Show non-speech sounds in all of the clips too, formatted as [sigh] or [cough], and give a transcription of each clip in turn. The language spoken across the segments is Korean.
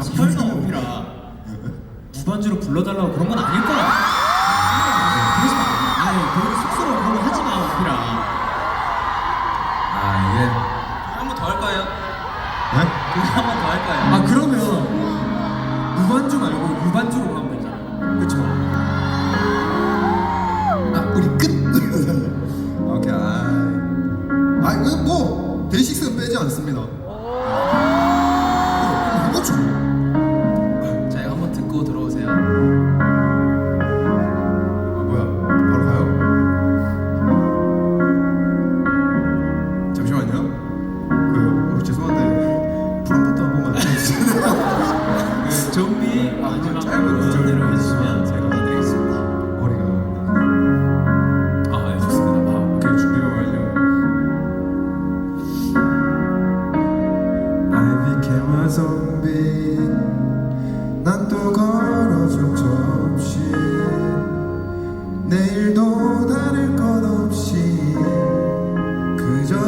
오피라 무반주로 불러달라고 그런 건 아닐 거야. 그러지 마. 아니, 그런 쑥스러워 그런 거 하지 마, 오피라. 아 이게 한번 더 할까요? 네? 그거 한 번 더 할까요? 아 그러면 무반주 말고 유반주로 가면 되잖아. 그쵸? 아 우리 끝. [laughs] 오케이. 아, 아 이거 뭐 데이식스는 빼지 않습니다.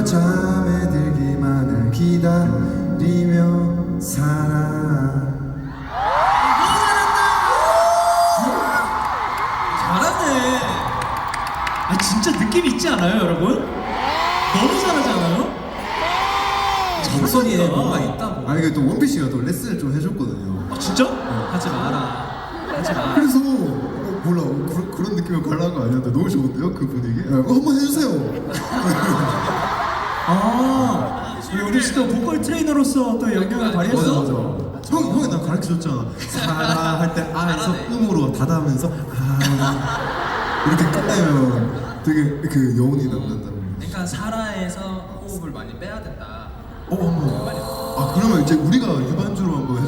잠에 들기만을 기다리며 살아. 진짜 느낌 있지 않아요, 여러분? 너무 잘하지 않아요? 목소리에 잘한다. 뭐가 있다고. 아니 이게 또 원피씨가 또 레슨을 좀 해줬거든요. 아, 진짜? 하지 마라. 하지 마. 그래서 어, 몰라 어, 그런, 그런 느낌을 가려는 거 아니었는데 너무 좋은데요 그 분위기? 어, 한번 해주세요. [laughs] 아, 우리 씨도 보컬 트레이너로서 또 영향을 발휘했어. 형 형이 나 가르쳐 줬잖아. 사라 할때 아에서. 음으로 닫아면서 아 이렇게 끝내면 되게 그 여운이 남는다는. 그러니까 사라에서 호흡을 많이 빼야 된다. 어 한번. 아 그러면 이제 우리가 유반주로 한번